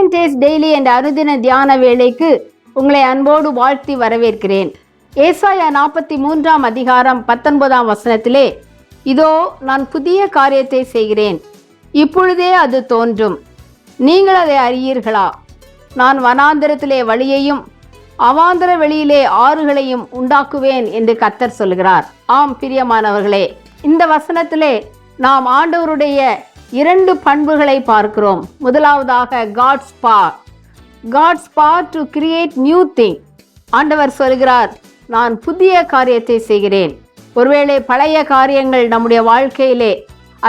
Eat daily என்ற அனுதின தியான வேளைக்கு உங்களை அன்போடு வாழ்த்தி வரவேற்கிறேன். ஏசாயா நாற்பத்தி மூன்றாம் அதிகாரம் பத்தொன்பதாம் வசனத்திலே இதோ நான் புதிய காரியத்தை செய்கிறேன். இப்பொழுதே அது தோன்றும். நீங்கள் அதை அறியீர்களா? நான் வனாந்திரத்திலே வழியையும் அவாந்திர வெளியிலே ஆறுகளையும் உண்டாக்குவேன் என்று கத்தர் சொல்கிறார். ஆம் பிரியமானவர்களே இந்த வசனத்திலே நாம் ஆண்டவருடைய இரண்டு பண்புகளை பார்க்கிறோம். முதலாவதாக காட்ஸ் பா காட்ஸ் பா டு கிரியேட் நியூ திங் ஆண்டவர் சொல்கிறார் நான் புதிய காரியத்தை செய்கிறேன். ஒருவேளை பழைய காரியங்கள் நம்முடைய வாழ்க்கையிலே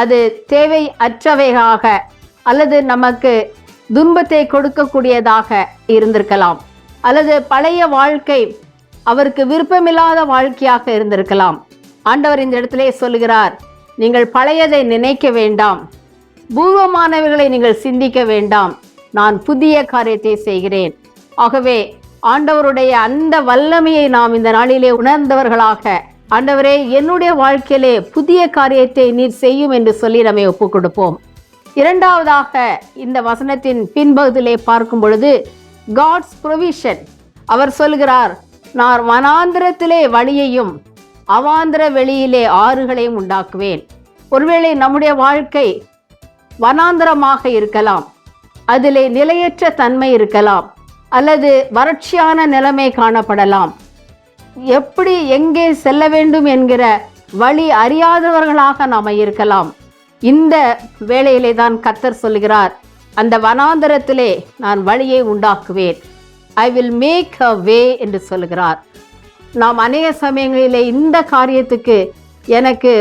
அது தேவை அற்றவையாக அல்லது நமக்கு துன்பத்தை கொடுக்கக்கூடியதாக இருந்திருக்கலாம். அல்லது பழைய வாழ்க்கை அவருக்கு விருப்பமில்லாத வாழ்க்கையாக இருந்திருக்கலாம். ஆண்டவர் இந்த இடத்திலே சொல்கிறார் நீங்கள் பழையதை நினைக்க வேண்டாம். பூர்வமானவைகளை நீங்கள் சிந்திக்க வேண்டாம். நான் புதிய காரியத்தை செய்கிறேன். ஆகவே ஆண்டவருடைய அந்த வல்லமையை நாம் இந்த நாளிலே உணர்ந்தவர்களாக ஆண்டவரே என்னுடைய வாழ்க்கையிலே புதிய காரியத்தை நீர் செய்யும் என்று சொல்லி நம்மை ஒப்புக் கொடுப்போம் இரண்டாவதாக இந்த வசனத்தின் பின்பகுதியிலே பார்க்கும் பொழுது காட்ஸ் ப்ரொவிஷன் அவர் சொல்கிறார் நான் வனாந்திரத்திலே வழியையும் அவாந்திர வெளியிலே ஆறுகளையும் உண்டாக்குவேன். ஒருவேளை நம்முடைய வாழ்க்கை வனாந்திரமாக இருக்கலாம். அதிலே நிலையற்ற தன்மை இருக்கலாம். அல்லது வறட்சியான நிலைமை காணப்படலாம். எப்படி எங்கே செல்ல வேண்டும் என்கிற வழி அறியாதவர்களாக நாம் இருக்கலாம். இந்த வேளையிலே தான் கத்தர் சொல்கிறார் அந்த வனாந்தரத்திலே நான் வழியை உண்டாக்குவேன். I will make a way என்று சொல்கிறார் நாம் அநேக சமயங்களிலே இந்த காரியத்துக்கு எனக்கு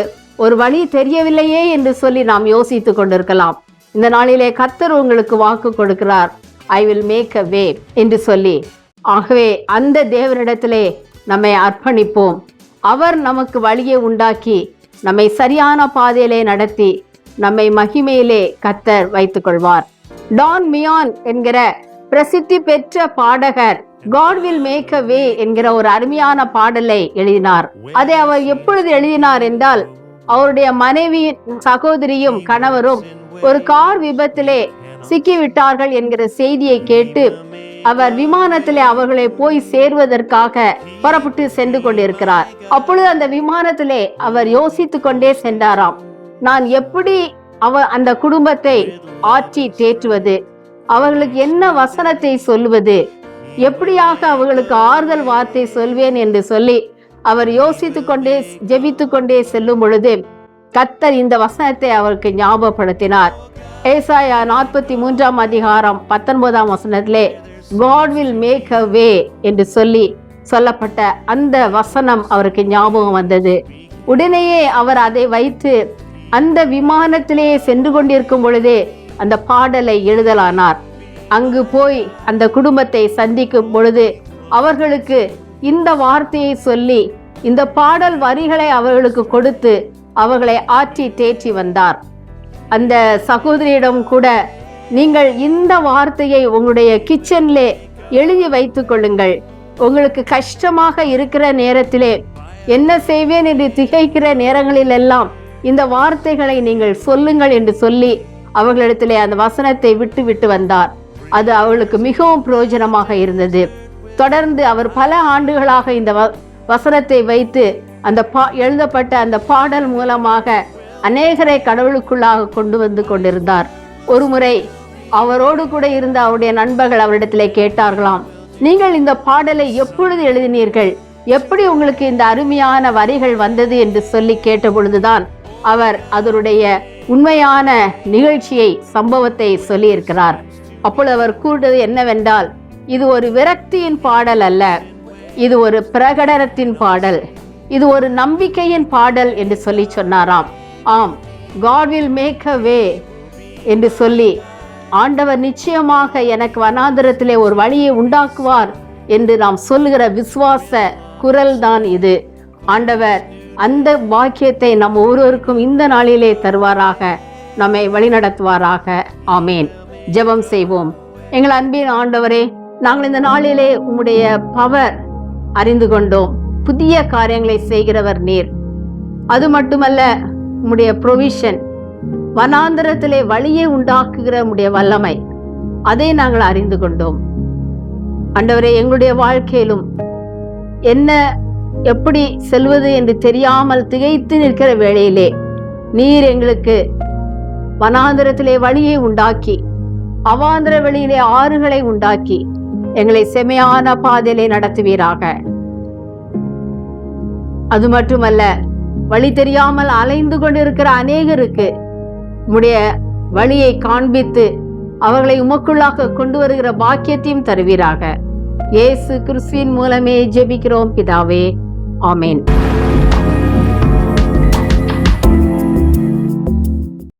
ஒரு வழி தெரியவில்லையே என்று சொல்லி நாம் யோசித்து கொண்டிருக்கலாம். இந்த நாளிலே கத்தர் உங்களுக்கு வாக்கு கொடுக்கிறார். I will make a way என்று சொல்லி ஆகவே அந்த தேவனிடத்திலே நம்மை அர்ப்பணிப்போம். அவர் நமக்கு வழியை உண்டாக்கி நம்மை சரியான பாதையிலே நடத்தி நம்மை மகிமையிலே கத்தர் வைத்துக் கொள்வார் டான் மியான் என்கிற பிரசித்தி பெற்ற பாடகர் God will make a way என்கிற ஒரு அருமையான பாடலை எழுதினார். அதை அவர் எப்பொழுது எழுதினார் என்றால் அவருடைய மனைவியின் சகோதரியும் கணவரும் ஒரு கார் விபத்திலே சிக்கிவிட்டார்கள் என்கிற செய்தியை கேட்டு அவர் விமானத்திலே அவர்களை போய் சேர்வதற்காக புறப்பட்டு சென்று கொண்டிருக்கிறார். அப்பொழுது அந்த விமானத்திலே அவர் யோசித்து கொண்டே சென்றாராம். நான் எப்படி அவ அந்த குடும்பத்தை ஆற்றி தேற்றுவது? அவர்களுக்கு என்ன வசனத்தை சொல்லுவது எப்படியாக அவர்களுக்கு ஆறுதல் வார்த்தை சொல்வேன் என்று சொல்லி அவர் யோசித்து கொண்டே ஜெபித்து கொண்டே செல்லும் பொழுது கத்தர் இந்த வசனத்தை அவருக்கு ஞாபகப்படுத்தினார். ஏசாயா நாற்பத்தி மூன்றாம் அதிகாரம் பத்தொன்பதாம் வசனத்திலே God will make a way என்று சொல்லி சொல்லப்பட்ட அந்த வசனம் அவருக்கு ஞாபகம் வந்தது. உடனேயே அவர் அதை வைத்து அந்த விமானத்திலேயே சென்று கொண்டிருக்கும் பொழுதே அந்த பாடலை எழுதலானார். அங்கு போய் அந்த குடும்பத்தை சந்திக்கும் பொழுது அவர்களுக்கு இந்த வார்த்தையை சொல்லி இந்த பாடல் வரிகளை அவர்களுக்கு கொடுத்து அவர்களை ஆற்றி தேற்றி வந்தார். அந்த சகோதரியிடம் கூட நீங்கள் இந்த வார்த்தையை உங்களுடைய கிச்சன்லே எழுதி வைத்துக் கொள்ளுங்கள். உங்களுக்கு கஷ்டமாக இருக்கிற நேரத்திலே என்ன செய்வேன் என்று திகைக்கிற நேரங்களில் எல்லாம் இந்த வார்த்தைகளை நீங்கள் சொல்லுங்கள் என்று சொல்லி அவர்களிடத்திலே அந்த வசனத்தை விட்டு விட்டு வந்தார். அது அவளுக்கு மிகவும் பிரயோஜனமாக இருந்தது. தொடர்ந்து அவர் பல ஆண்டுகளாக இந்த வ- வசனத்தை வைத்து அந்த பா எழுதப்பட்ட அந்த பாடல் மூலமாக அநேகரை கடவுளுக்குள்ளாக கொண்டு வந்து கொண்டிருந்தார். ஒருமுறை அவரோடு கூட இருந்த அவருடைய நண்பர்கள் அவரிடத்திலே கேட்டார்களாம் நீங்கள் இந்த பாடலை எப்பொழுது எழுதினீர்கள்? எப்படி உங்களுக்கு இந்த அருமையான வரிகள் வந்தது? என்று சொல்லி கேட்ட பொழுதுதான் அவர் அதனுடைய உண்மையான நிகழ்ச்சியை சம்பவத்தை சொல்லியிருக்கிறார். அப்பொழுது அவர் கூறுவது என்னவென்றால் இது ஒரு விரக்தியின் பாடல் அல்ல. இது ஒரு பிரகடனத்தின் பாடல். இது ஒரு நம்பிக்கையின் பாடல் என்று சொல்லி சொன்னாராம். ஆம் God will make a way என்று சொல்லி ஆண்டவர் நிச்சயமாக எனக்கு வனாந்திரத்திலே ஒரு வழியை உண்டாக்குவார் என்று நாம் சொல்லுகிற விசுவாச குரல் தான் இது. ஆண்டவர் அந்த பாக்கியத்தை நம் ஒவ்வொருவருக்கும் இந்த நாளிலே தருவாராக நம்மை வழிநடத்துவாராக. ஆமேன். ஜெபம் செய்வோம். எங்கள் அன்பின் ஆண்டவரே நாங்கள் இந்த நாளிலே உம்முடைய பவர் அறிந்து கொண்டோம். புதிய காரியங்களை செய்கிறவர் நீர். அது மட்டுமல்ல உம்முடைய ப்ரொவிஷன் வனாந்தரத்திலே வழியை உண்டாக்குகிற உடைய வல்லமை அதை நாங்கள் அறிந்து கொண்டோம். அண்டவரே எங்களுடைய வாழ்க்கையிலும் என்ன எப்படி செல்வது என்று தெரியாமல் திகைத்து நிற்கிற வேளையிலே நீர் எங்களுக்கு வனாந்திரத்திலே வழியை உண்டாக்கி அவாந்திர வெளியிலே ஆறுகளை உண்டாக்கி எங்களை செமையான பாதையிலே நடத்துவீராக. அது மட்டுமல்ல வழி தெரியாமல் அலைந்து கொண்டிருக்கிற அநேகருக்கு உடைய வழியை காண்பித்து அவர்களை உமக்குள்ளாக கொண்டு வருகிற பாக்கியத்தையும் தருவீராக. இயேசு கிறிஸ்துவின் மூலமே ஜெபிக்கிறோம் பிதாவே. ஆமேன்.